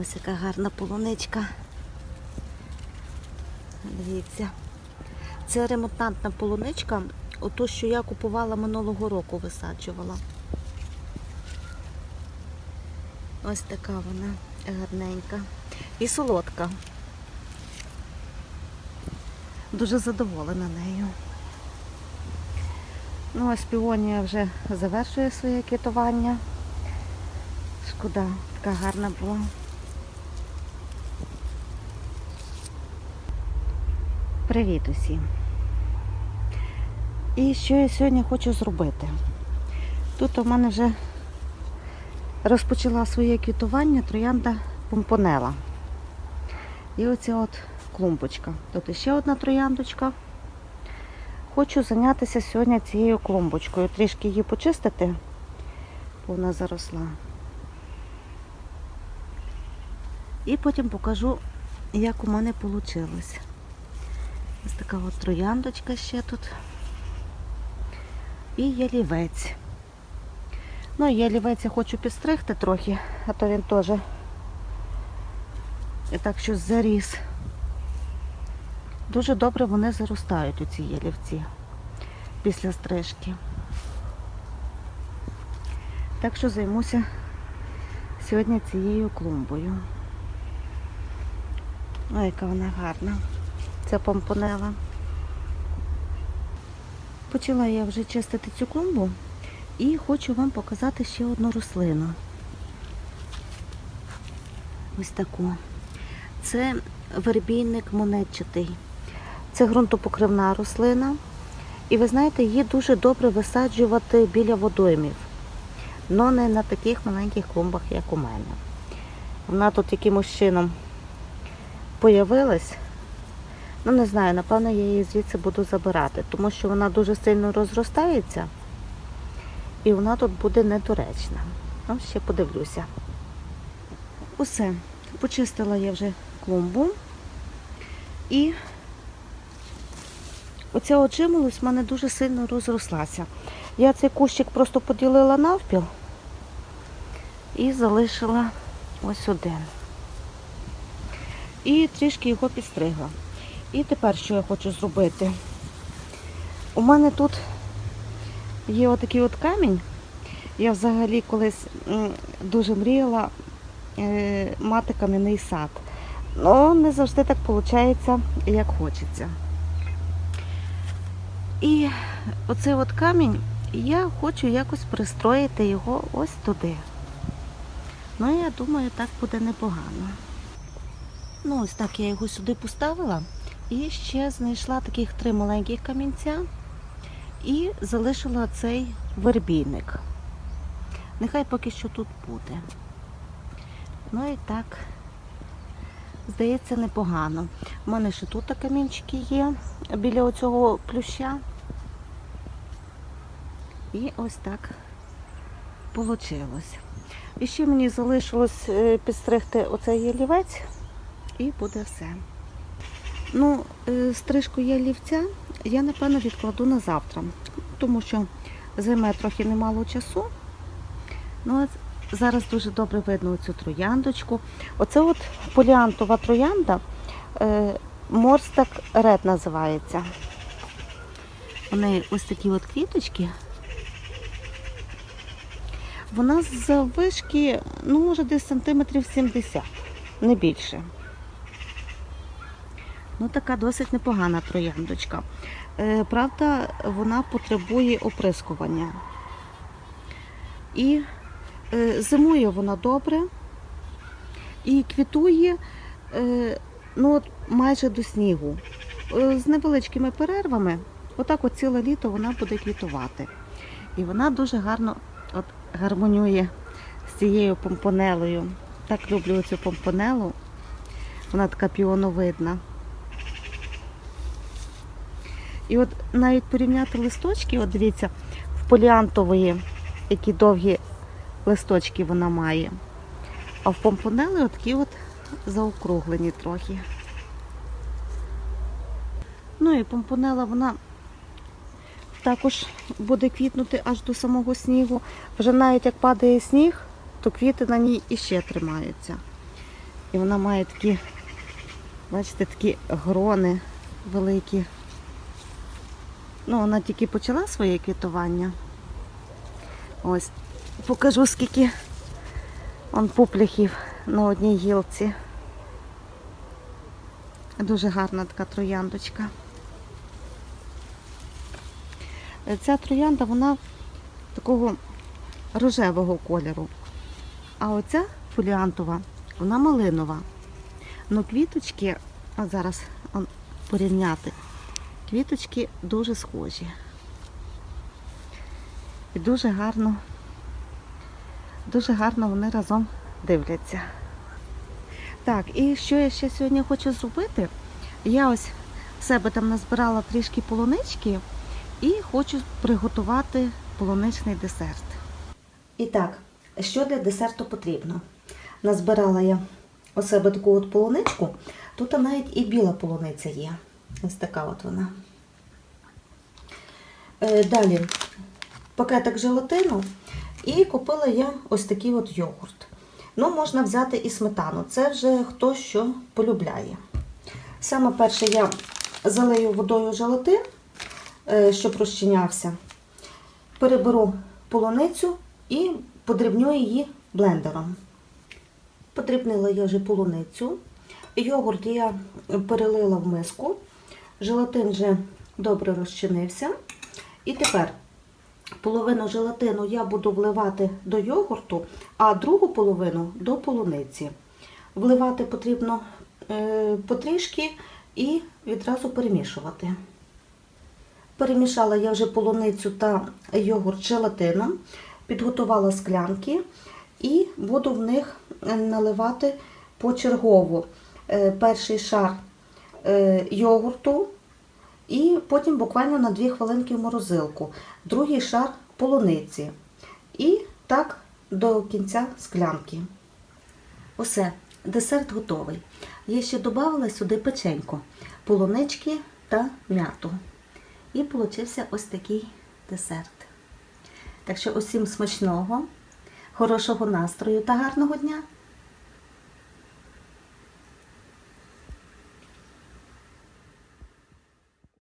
Ось яка гарна полуничка. Дивіться. Це ремонтантна полуничка, ото, що я купувала минулого року, висаджувала. Ось така вона гарненька. І солодка. Дуже задоволена нею. Ну, ось півонія вже завершує своє квітування. Шкода, така гарна була. Привіт усім. І що я сьогодні хочу зробити? Тут у мене вже розпочала своє квітування троянда помпонела. І оця от клумбочка. Тут ще одна трояндочка. Хочу зайнятися сьогодні цією клумбочкою. Трішки її почистити, бо вона заросла. І потім покажу, як у мене вийшло. Ось така от трояндочка ще тут. І ялівець. Ну, ялівець я хочу підстригти трохи, а то він теж і так щось заріс. Дуже добре вони заростають у ці ялівці після стрижки. Так що займуся сьогодні цією клумбою. Ой, яка вона гарна. Ця помпонела. Почала я вже чистити цю клумбу і хочу вам показати ще одну рослину. Ось таку. Це вербійник монетчатий. Це ґрунтопокривна рослина. І ви знаєте, її дуже добре висаджувати біля водоймів. але не на таких маленьких клумбах, як у мене. Вона тут якимось чином появилась. Ну, не знаю, напевно, я її звідси буду забирати, тому що вона дуже сильно розростається і вона тут буде недоречна. Ну, ще подивлюся. Усе. Почистила я вже клумбу. І оця от в мене дуже сильно розрослася. Я цей кущик просто поділила навпіл і залишила ось один. І трішки його підстригла. І тепер що я хочу зробити? У мене тут є отакий от камінь. Я взагалі колись дуже мріяла е, мати кам'яний сад. Ну, не завжди так виходить, як хочеться. І оцей от камінь, я хочу якось пристроїти його ось туди. Ну, я думаю, так буде непогано. Ну, ось так я його сюди поставила. І ще знайшла таких три маленьких камінця і залишила цей вербійник. Нехай поки що тут буде. Ну і так, здається, непогано. У мене ще тут камінчики є біля оцього плюща. І ось так вийшло. І ще мені залишилось е, підстригти оцей ялівець і буде все. Ну, е, стрижку ялівця я, напевно, відкладу на завтра, тому що займе трохи немало часу. Ну, зараз дуже добре видно цю трояндочку. Оце от поліантова троянда, е, Морстак Ред називається. У неї ось такі от квіточки. Вона з вишки, ну, може, десь сантиметрів 70, не більше. Ну, така досить непогана трояндочка. Е, правда, вона потребує оприскування. І е, зимує вона добре і квітує е, ну, от майже до снігу. З невеличкими перервами, отак от ціле літо вона буде квітувати. І вона дуже гарно от, гармонює з цією помпонелою. Так люблю цю помпонелу. Вона така піоновидна. І от навіть порівняти листочки, от дивіться, в поліантової, які довгі листочки вона має. А в помпонели такі от заокруглені трохи. Ну і помпонела вона також буде квітнути аж до самого снігу. Вже навіть як падає сніг, то квіти на ній іще тримаються. І вона має такі, бачите, такі грони великі. Ну, вона тільки почала своє квітування. Ось, покажу, скільки он пупляхів на одній гілці. Дуже гарна така трояндочка. Ця троянда, вона такого рожевого кольору. А оця фоліантова, вона малинова. Ну, квіточки, а зараз порівняти, квіточки дуже схожі. І дуже гарно, дуже гарно вони разом дивляться. Так, і що я ще сьогодні хочу зробити? Я ось в себе там назбирала трішки полунички і хочу приготувати полуничний десерт. І так, що для десерту потрібно? Назбирала я у себе таку от полуничку. Тут навіть і біла полуниця є. Ось така от вона. Е, Далі пакетик желатину і купила я ось такий от йогурт. Ну, можна взяти і сметану. Це вже хто що полюбляє. Саме перше я залию водою желатин, е, щоб розчинявся. Переберу полуницю і подрібню її блендером. Подрібнила я вже полуницю. Йогурт я перелила в миску. Желатин вже добре розчинився. І тепер половину желатину я буду вливати до йогурту, а другу половину до полуниці. Вливати потрібно е, потрішки і відразу перемішувати. Перемішала я вже полуницю та йогурт желатином, підготувала склянки і буду в них наливати почергово Е, перший шар йогурту і потім буквально на 2 хвилинки в морозилку, другий шар полуниці. І так до кінця склянки. Усе, десерт готовий. Я ще додала сюди печеньку, полунички та м'яту. І получився ось такий десерт. Так що усім смачного, хорошого настрою та гарного дня!